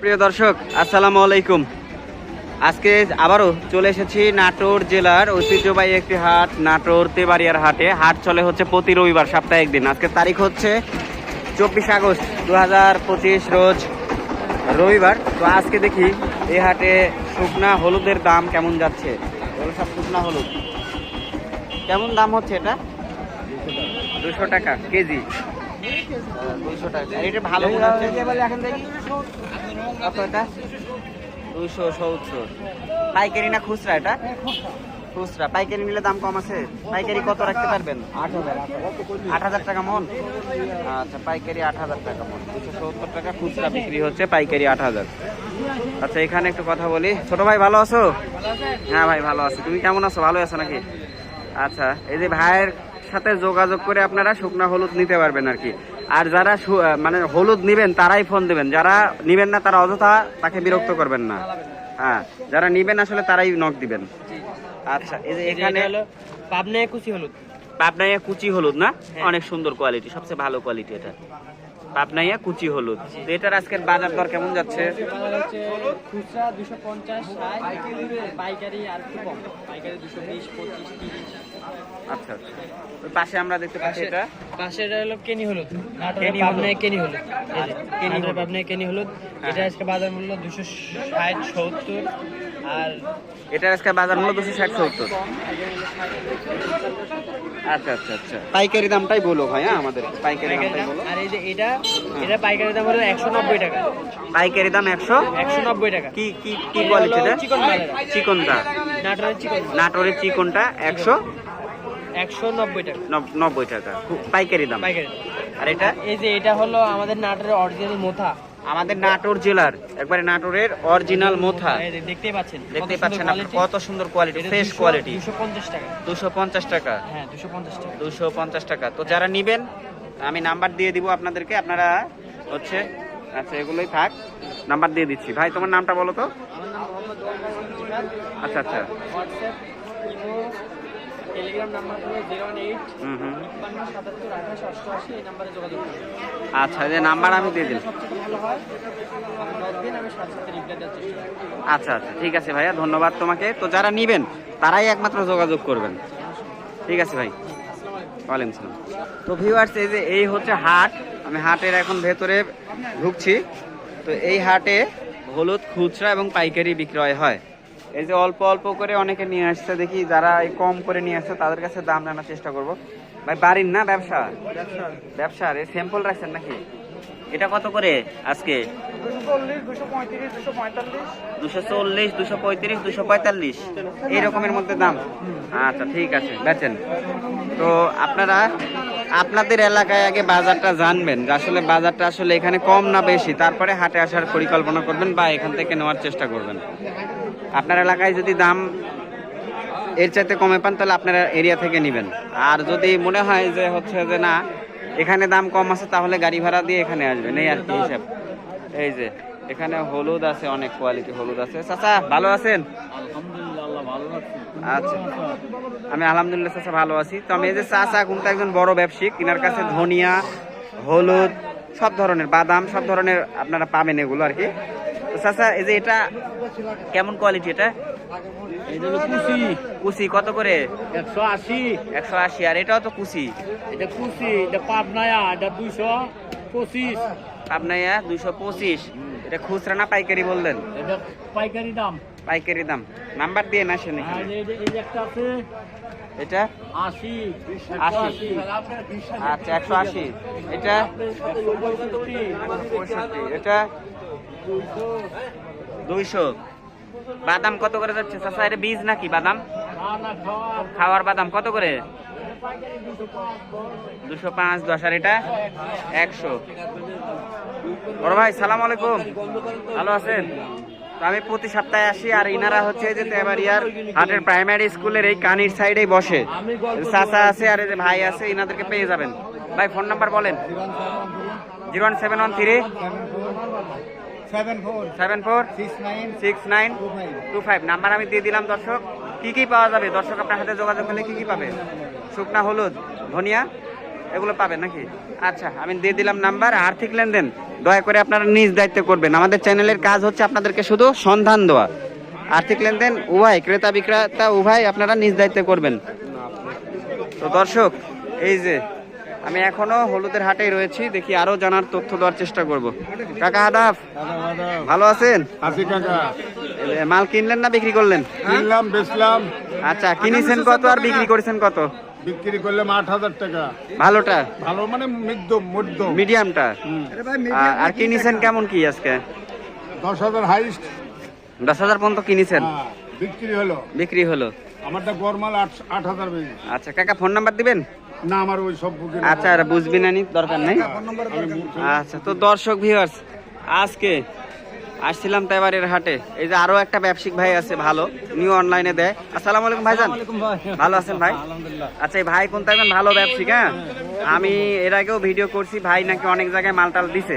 প্রিয় দর্শক, আসসালামু আলাইকুম। আজকে আবারও চলে এসেছি নাটোর জেলার ঐতিহ্যবাহী একটি হাট, নাটোর তেবাড়িয়ার হাটে। হাট চলে হচ্ছে প্রতি রবিবার সপ্তাহে একদিন আজকে তারিখ হচ্ছে চব্বিশ আগস্ট দু হাজার পঁচিশ, রোজ রবিবার। তো আজকে দেখি এই হাটে শুকনা হলুদের দাম কেমন যাচ্ছে? সব শুকনা হলুদ। কেমন দাম হচ্ছে এটা? দুশো টাকা, কেজি। দুশো টাকা। এটা ভালো দুইশো সত্তর। পাইকারি না খুচরা এটা? খুচরা। পাইকারি নিলে দাম কম আছে? পাইকারি কত রাখতে পারবেন? আট হাজার টাকা মন? আচ্ছা পাইকারি আট হাজার টাকা মন। দুশো সত্তর টাকা খুচরা বিক্রি হচ্ছে পাইকারি আট হাজার। আচ্ছা এখানে একটু কথা বলি। ছোট ভাই ভালো আছো? হ্যাঁ ভাই ভালো আছো। তুমি কেমন আছো? ভালো আছো নাকি? আচ্ছা এই যে ভাইয়ের সাথে যোগাযোগ করে আপনারা শুকনা হলুদ নিতে পারবেন আর কি। আর যারা মানে হলুদ নিবেন তারাই ফোন দেবেন। যারা নিবেন না তারা অযথা তাকে বিরক্ত করবেন না। হ্যাঁ যারা নিবেন আসলে তারাই নখ দিবেন। আচ্ছা এই যে এখানে পাবনায় কুচি হলুদ। পাবনায় কুচি হলুদ না? হ্যাঁ। অনেক সুন্দর কোয়ালিটি সবচেয়ে ভালো কোয়ালিটি এটা। পাবনাইয়া কুচি হলুদ। তো এটার আজকের বাজার দর কেমন যাচ্ছে? খুচরা দুশো পঞ্চাশ পাইকারি আর পাইকারি দুশো বিশ পঁচিশ তিরিশ। আচ্ছা আচ্ছা। পাশে আমরা দেখতে পাচ্ছি এটা। পাশের হলো কেনি হলুদ। নাটোরের পাবনায় কেনি হলুদ। আচ্ছা, কেনি পাবনায় কেনি হলুদ। হ্যাঁ। এটা আজকে বাজার মূল্য দুশো ষাট সত্তর। আর এটার আজকে বাজার মূল্য দুশো ষাট সত্তর। আচ্ছা আচ্ছা আচ্ছা। পাইকারি দামটাই বলো ভাই হ্যাঁ আমাদের পাইকারি দামটাই দাম? বলো। আর এই যে এটা এটা পাইকারি দাম হলো একশো নব্বই টাকা। পাইকারি দাম একশো? একশো নব্বই টাকা। কি কি কি কোয়ালিটি এটা চিকনটা। নাটোরের চিকন নাটোরের চিকনটা একশো? একশো নব্বই টাকা। নব- নব্বই টাকা। পাইকারি দাম। পাইকারি আর এটা? এই যে এটা হলো আমাদের নাটোরের অরিজিনাল মোথা। আমাদের নাটোর জেলার একবারে নাটোরের অরিজিনাল মোথা। দেখতেই পাচ্ছেন দেখতেই পাচ্ছেন কত সুন্দর কোয়ালিটি ফ্রেশ কোয়ালিটি দুশো পঞ্চাশ টাকা। দুশো পঞ্চাশ টাকা। হ্যাঁ দুশো পঞ্চাশ টাকা। দুশো পঞ্চাশ টাকা। তো যারা নিবেন আমি নাম্বার দিয়ে দিব আপনাদেরকে আপনারা হচ্ছে আচ্ছা এগুলোই থাক নাম্বার দিয়ে দিচ্ছি। ভাই তোমার নামটা বলো তো। আচ্ছা আচ্ছা। টেলিগ্রাম নাম্বার হলো জিরো ওয়ান এইট হুম হুম। তিপ্পান্ন সাতাত্তর আঠাশ অষ্টআশি এই নাম্বারে যোগাযোগ আচ্ছা এই যে নাম্বার আমি দিয়ে দিন সবচেয়ে ভালো হয় দিন আমি সাথে সাথে রিপ্লাই দেওয়ার চেষ্টা আচ্ছা আচ্ছা ঠিক আছে ভাইয়া ধন্যবাদ তোমাকে। তো যারা নিবেন তারাই একমাত্র যোগাযোগ করবেন। ঠিক আছে ভাই। ওয়ালাইকুম সালাম। তো ভিউয়ার্স এই যে এই হচ্ছে হাট। আমি হাটের এখন ভেতরে ঢুকছি। তো এই হাটে হলুদ খুচরা এবং পাইকারি বিক্রয় হয়। এই যে অল্প অল্প করে অনেকে নিয়ে আসছে, দেখি যারা কম করে নিয়ে আসছে, তাদের কাছে দাম জানার চেষ্টা করব। ভাই, বাড়ির না ব্যবসা? ব্যবসার এই স্যাম্পল রাখছেন নাকি? এটা কত করে আজকে? দুশো চল্লিশ, দুশো পঁয়ত্রিশ দুশো পঁয়তাল্লিশ মধ্যে দাম। আচ্ছা ঠিক আছে তো আপনারা, আপনাদের এলাকায় আগে বাজারটা জানবেন আসলে বাজারটা আসলে এখানে কম না বেশি, তারপরে হাটে আসার পরিকল্পনা করবেন বা এখান থেকে নেওয়ার চেষ্টা করবেন। আপনার এলাকায় যদি দাম এর চাইতে কমে পান তাহলে আপনারা এরিয়া থেকে নেবেন। আর যদি মনে হয় যে হচ্ছে যে না এখানে দাম কম আছে তাহলে গাড়ি ভাড়া দিয়ে এখানে আসবেন। এই আর কি হিসাব। এই যে এখানে হলুদ আছে অনেক কোয়ালিটি হলুদ আছে। চাচা ভালো আছেন? আচ্ছা। আমি আলহামদুলিল্লাহ চাচা ভালো আছি। তো আমি এই যে চাচা কিন্তু একজন বড় ব্যবসায়িক ইনার কাছে ধনিয়া হলুদ সব ধরনের বাদাম সব ধরনের আপনারা পাবেন এগুলো আর কি। চাচা এই যে এটা কেমন কোয়ালিটি এটা? কুচি কুচি কত করে? একশো আশি। একশো আশি আর এটাও তো কুচি এটা কুচি এটা পাবনায়া এটা দুইশো পঁচিশ। আপনার দুইশো পঁচিশ। এটা খুচরা না পাইকারি বললেন? এটা পাইকারি দাম। পাইকারি দাম। নাম্বার দিয়ে না শুনে আর এই যে- এই যে একটা আছে। এটা? আশি আশি। আচ্ছা একশো আশি। এটা? এটা? দুইশো। বাদাম কত করে যাচ্ছে? চাচা, এটা বীজ নাকি বাদাম? খাওয়ার বাদাম কত করে? দুশো পাঁচ, দশ, আর এটা একশো। বড় ভাই, সালাম আলাইকুম। ভালো আছেন? আমি প্রতি সপ্তাহে আসি আর ইনারা হচ্ছে যে তেবাড়িয়ার হাটের প্রাইমারি স্কুলের এই কানির সাইডেই বসে। চাচা আছে আর এই যে ভাই আছে, ইনাদেরকে পেয়ে যাবেন। ভাই ফোন নাম্বার বলেন। Zero one seven one three. Seven four six nine two five number আমি দিয়ে দিলাম দর্শক। কি কি পাওয়া যাবে? দর্শক আপনার সাথে যোগাযোগ করলে কি কি পাবে? শুকনা হলুদ ধনিয়া এগুলো পাবেন নাকি? আচ্ছা আমি দিয়ে দিলাম নাম্বার। আর্থিক লেনদেন দয়া করে আপনারা নিজ দায়িত্বে করবেন। আমাদের চ্যানেলের কাজ হচ্ছে আপনাদেরকে শুধু সন্ধান দেওয়া। আর্থিক লেনদেন উভয় ক্রেতা বিক্রেতা উভয় আপনারা নিজ দায়িত্বে করবেন। তো দর্শক এই যে আমি এখনও হলুদের হাটেই রয়েছি দেখি আরও জানার তথ্য দেওয়ার চেষ্টা করব। কাকা হাদাফ ভালো আছেন? মাল কিনলেন না বিক্রি করলেন? কিনলাম বেচলাম। আচ্ছা কিনেছেন কত আর বিক্রি করেছেন কত? বিক্রি করলাম আট হাজার টাকা। ভালোটা? ভালো মানে মধ্যম মধ্যম। মিডিয়ামটা? আর- আর কিনেছেন কেমন কি আজকে? দশ হাজার হাইস্ট দশ হাজার পর্যন্ত কিনেছেন? বিক্রি হলো। বিক্রি হলো। আমারটা গরমাল আট আট হাজার আচ্ছা কাকা ফোন নাম্বার দিবেন? না আমার ওই সব আচ্ছা আর বুঝবি না নি দরকার নেই? আচ্ছা তো দর্শক ভিউয়ার্স আজকে আসছিলাম তেবারের হাটে। এই যে আরও একটা ব্যবসায়িক ভাই আছে ভালো নিউ অনলাইনে দেয়। আসসালামু আলাইকুম ভাইজান। ভালো আছেন ভাই? আচ্ছা এই ভাই কোন একজন ভালো ব্যবসায়িক হ্যাঁ? আমি এর আগেও ভিডিও করছি ভাই নাকি অনেক জায়গায় মালটাল দিছে।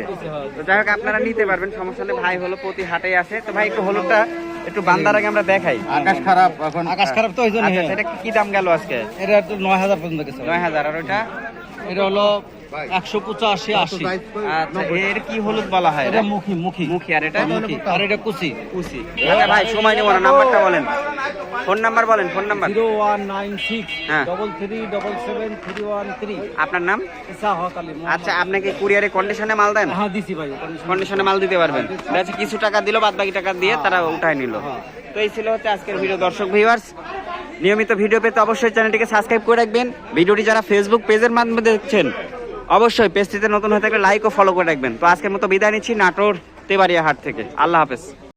তো যাই হোক আপনারা নিতে পারবেন সমস্যা নেই ভাই হলো প্রতি হাটে আসে। তো ভাই একটু হলুদটা একটু বান্দার আগে আমরা দেখাই। আকাশ খারাপ এখন। আকাশ খারাপ তো ওই জন্য এটা সেটা কি দাম গেল আজকে? এটা তো নয় হাজার পর্যন্ত গেছে। নয় হাজার আর ওটা? এটা হলো একশো পঁচাশি আশি। আচ্ছা এর কি হলুদ বলা হয় এটা মুখী মুখী। মুখী আর এটা? মুখী। আর এটা কুচি। কুচি। আচ্ছা ভাই সময় নেব না নাম্বারটা বলেন। ফোন নাম্বার বলেন phone number. Zero one nine six হ্যাঁ। Double three double seven three one three. আপনার নাম। আচ্ছা আপনাকে কুরিয়ারে কন্ডিশনে মাল দেন? হ্যাঁ দিছি ভাই কন্ডিশনে মাল দিতে পারবেন। আচ্ছা কিছু টাকা দিল বাদ বাকি টাকা দিয়ে তারা উঠায় নিল। তো এই ছিল হচ্ছে আজকের ভিডিও দর্শক ভিউয়ার্স নিয়মিত ভিডিও পেতে অবশ্যই চ্যানেলটিকে সাবস্ক্রাইব করে রাখবেন। ভিডিওটি যারা ফেসবুক পেজের মাধ্যমে দেখছেন অবশ্যই পেজটিতে নতুন হয়ে থাকলে লাইক ও ফলো করে রাখবেন। তো আজকের মতো বিদায় নিচ্ছি নাটোর তেবাড়িয়া হাট থেকে। আল্লাহ হাফেজ।